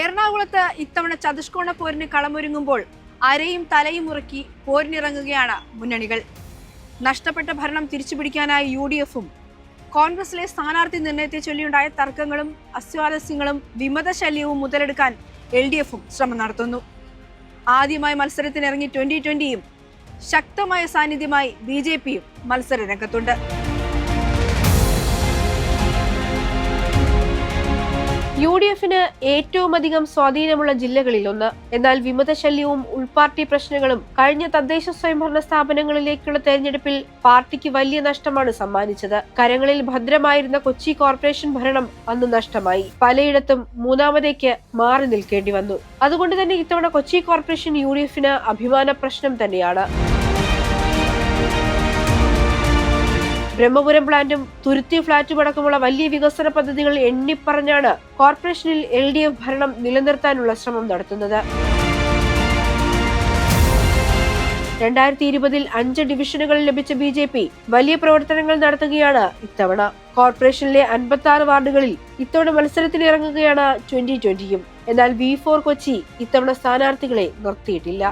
എറണാകുളത്ത് ഇത്തവണ ചതുഷ്കോണ പോരിന് കളമൊരുങ്ങുമ്പോൾ അരയും തലയും ഉറക്കി പോരിനിറങ്ങുകയാണ് മുന്നണികൾ. നഷ്ടപ്പെട്ട ഭരണം തിരിച്ചുപിടിക്കാനായി യു ഡി എഫും കോൺഗ്രസിലെ സ്ഥാനാർത്ഥി നിർണയത്തെ ചൊല്ലിയുണ്ടായ തർക്കങ്ങളും അസ്വാരസ്യങ്ങളും വിമതശല്യവും മുതലെടുക്കാൻ എൽ ഡി എഫും ശ്രമം നടത്തുന്നു. ആദ്യമായി മത്സരത്തിനിറങ്ങി ട്വന്റി ട്വന്റിയും ശക്തമായ സാന്നിധ്യമായി ബി ജെ പിയും മത്സര രംഗത്തുണ്ട് യു ഡി എഫിന് ഏറ്റവും അധികം സ്വാധീനമുള്ള ജില്ലകളിൽ ഒന്ന്. എന്നാൽ വിമതശല്യവും ഉൾപാർട്ടി പ്രശ്നങ്ങളും കഴിഞ്ഞ തദ്ദേശ സ്വയംഭരണ സ്ഥാപനങ്ങളിലേക്കുള്ള തെരഞ്ഞെടുപ്പിൽ പാർട്ടിക്ക് വലിയ നഷ്ടമാണ് സമ്മാനിച്ചത്. കരങ്ങളിൽ ഭദ്രമായിരുന്ന കൊച്ചി കോർപ്പറേഷൻ ഭരണം അന്ന് നഷ്ടമായി. പലയിടത്തും മൂന്നാമതേക്ക് മാറി നിൽക്കേണ്ടി വന്നു. അതുകൊണ്ട് തന്നെ ഇത്തവണ കൊച്ചി കോർപ്പറേഷൻ യു ഡി എഫിന് അഭിമാന പ്രശ്നം തന്നെയാണ്. ബ്രഹ്മപുരം പ്ലാന്റും തുരുത്തി ഫ്ളാറ്റും അടക്കമുള്ള വലിയ വികസന പദ്ധതികൾ എണ്ണിപ്പറഞ്ഞാണ് കോർപ്പറേഷനിൽ എൽ ഡി എഫ് ഭരണം നിലനിർത്താനുള്ള ശ്രമം നടത്തുന്നത്. രണ്ടായിരത്തി ഇരുപതിൽ അഞ്ച് ഡിവിഷനുകൾ ലഭിച്ച ബി ജെ പി വലിയ പ്രവർത്തനങ്ങൾ നടത്തുകയാണ് ഇത്തവണ. കോർപ്പറേഷനിലെ അൻപത്തി ആറ് വാർഡുകളിൽ ഇത്തവണ മത്സരത്തിന് ഇറങ്ങുകയാണ് ട്വന്റി ട്വന്റിയും. എന്നാൽ വി ഫോർ കൊച്ചി ഇത്തവണ സ്ഥാനാർത്ഥികളെ നിർത്തിയിട്ടില്ല.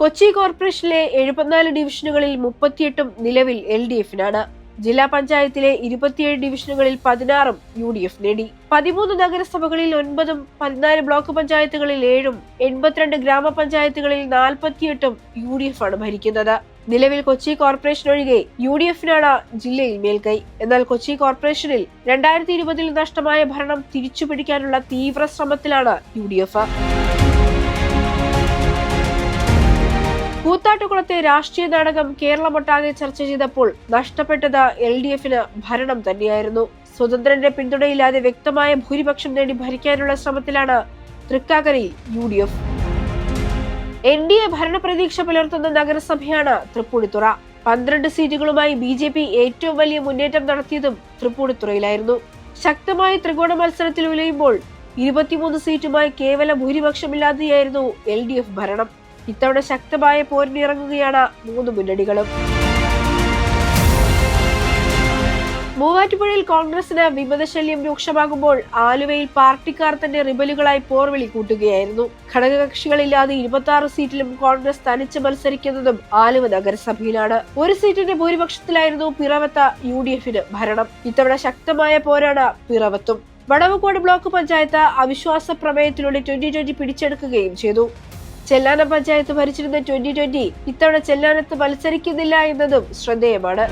കൊച്ചി കോർപ്പറേഷനിലെ എഴുപത്തിനാല് ഡിവിഷനുകളിൽ മുപ്പത്തിയെട്ടും നിലവിൽ എൽ ഡി എഫിനാണ് ജില്ലാ പഞ്ചായത്തിലെ ഇരുപത്തിയേഴ് ഡിവിഷനുകളിൽ പതിനാറും യു ഡി എഫ് നേടി. പതിമൂന്ന് നഗരസഭകളിൽ ഒൻപതും പതിനാല് ബ്ലോക്ക് പഞ്ചായത്തുകളിൽ ഏഴും എൺപത്തിരണ്ട് ഗ്രാമപഞ്ചായത്തുകളിൽ നാൽപ്പത്തിയെട്ടും യു ഡി എഫ് ആണ് ഭരിക്കുന്നത്. നിലവിൽ കൊച്ചി കോർപ്പറേഷൻ ഒഴികെ യു ഡി എഫിനാണ് ജില്ലയിൽ മേൽക്കൈ. എന്നാൽ കൊച്ചി കോർപ്പറേഷനിൽ രണ്ടായിരത്തി ഇരുപതിൽ നഷ്ടമായ ഭരണം തിരിച്ചുപിടിക്കാനുള്ള തീവ്ര ശ്രമത്തിലാണ് യു ഡി എഫ് കൂത്താട്ടുകുളത്തെ രാഷ്ട്രീയ നാടകം കേരളമൊട്ടാകെ ചർച്ച ചെയ്തപ്പോൾ നഷ്ടപ്പെട്ടത് എൽ ഡി എഫിന് ഭരണം തന്നെയായിരുന്നു. സ്വതന്ത്രന്റെ പിന്തുണയില്ലാതെ വ്യക്തമായ ഭൂരിപക്ഷം നേടി ഭരിക്കാനുള്ള ശ്രമത്തിലാണ് തൃക്കാക്കരയിൽ U D F. N D A ഭരണപ്രതീക്ഷ പുലർത്തുന്ന നഗരസഭയാണ് തൃപ്പൂണിത്തുറ. പന്ത്രണ്ട് സീറ്റുകളുമായി ബി ജെ പി ഏറ്റവും വലിയ മുന്നേറ്റം നടത്തിയതും തൃപ്പൂണിത്തുറയിലായിരുന്നു. ശക്തമായ ത്രികോണ മത്സരത്തിൽ ഉലയുമ്പോൾ ഇരുപത്തിമൂന്ന് സീറ്റുമായി കേവല ഭൂരിപക്ഷമില്ലാതെയായിരുന്നു എൽ ഡി എഫ് ഭരണം. ഇത്തവണ ശക്തമായ പോരിനിറങ്ങുകയാണ് മൂന്ന് മുന്നണികളും. മൂവാറ്റുപുഴയിൽ കോൺഗ്രസിന് വിമതശല്യം രൂക്ഷമാകുമ്പോൾ ആലുവയിൽ പാർട്ടിക്കാർ തന്നെ റിബലുകളായി പോർവിളി കൂട്ടുകയായിരുന്നു. ഘടകകക്ഷികളില്ലാതെ ഇരുപത്തി ആറ് സീറ്റിലും കോൺഗ്രസ് തനിച്ച് മത്സരിക്കുന്നതും ആലുവ നഗരസഭയിലാണ്. ഒരു സീറ്റിന്റെ ഭൂരിപക്ഷത്തിലായിരുന്നു പിറവത്ത യു ഡി എഫിന് ഭരണം. ഇത്തവണ ശക്തമായ പോരാണ് പിറവത്തും. വടവുകോട് ബ്ലോക്ക് പഞ്ചായത്ത് അവിശ്വാസ പ്രമേയത്തിലൂടെ ട്വന്റി ട്വന്റി പിടിച്ചെടുക്കുകയും ചെയ്തു. ചെല്ലാനം പഞ്ചായത്ത് ഭരിച്ചിരുന്ന ട്വന്റി ട്വന്റി ഇത്തവണ ചെല്ലാനത്ത് മത്സരിക്കുന്നില്ല എന്നതും ശ്രദ്ധേയമാണ്.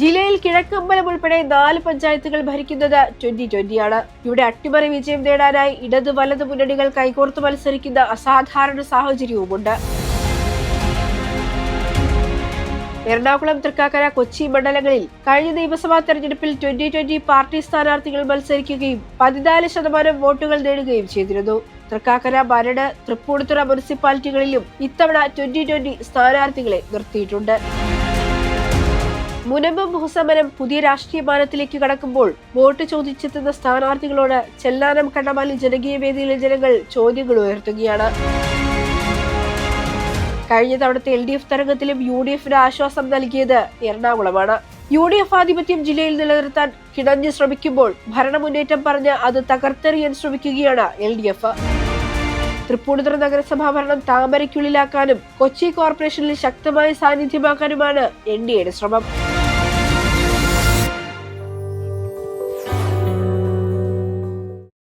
ജില്ലയിൽ കിഴക്കമ്പലം ഉൾപ്പെടെ നാല് പഞ്ചായത്തുകൾ ഭരിക്കുന്നത് ട്വന്റി ട്വന്റിയാണ്. ഇവിടെ അട്ടിമറി വിജയം നേടാനായി ഇടത് വലത് മുന്നണികൾ കൈകോർത്ത് മത്സരിക്കുന്ന അസാധാരണ സാഹചര്യവുമുണ്ട്. എറണാകുളം തൃക്കാക്കര കൊച്ചി മണ്ഡലങ്ങളിൽ കഴിഞ്ഞ നിയമസഭാ തെരഞ്ഞെടുപ്പിൽ ട്വന്റി ട്വന്റി പാർട്ടി സ്ഥാനാർത്ഥികൾ മത്സരിക്കുകയും പതിനാല് ശതമാനം വോട്ടുകൾ നേടുകയും ചെയ്തിരുന്നു. തൃക്കാക്കര മരട് തൃപ്പൂണിത്തുറ മുനിസിപ്പാലിറ്റികളിലും ഇത്തവണ ട്വന്റി ട്വന്റി സ്ഥാനാർത്ഥികളെ നിർത്തിയിട്ടുണ്ട്. മുനമ്പം ഭൂസമരം പുതിയ രാഷ്ട്രീയ മാനത്തിലേക്ക് കടക്കുമ്പോൾ വോട്ട് ചോദിച്ചെത്തുന്ന സ്ഥാനാർത്ഥികളോട് ചെല്ലാനം കണ്ടമാലി ജനകീയ വേദിയിലെ ജനങ്ങൾ ചോദ്യങ്ങൾ ഉയർത്തുകയാണ്. കഴിഞ്ഞ തവണത്തെ എൽ ഡി എഫ് തരംഗത്തിലും യു ഡി എഫിന് ആശ്വാസം നൽകിയത് എറണാകുളമാണ്. യു ഡി എഫ് ആധിപത്യം ജില്ലയിൽ നിലനിർത്താൻ കിണഞ്ഞു ശ്രമിക്കുമ്പോൾ ഭരണമുന്നേറ്റം പറഞ്ഞ് അത് തകർത്തെറിയാൻ ശ്രമിക്കുകയാണ് എൽ ഡി എഫ്. തൃപ്പൂണിത്തുറ നഗരസഭാ ഭരണം താമരയ്ക്കുള്ളിലാക്കാനും കൊച്ചി കോർപ്പറേഷനിൽ ശക്തമായ സാന്നിധ്യമാക്കാനുമാണ് എൻ ഡി എയുടെ ശ്രമം.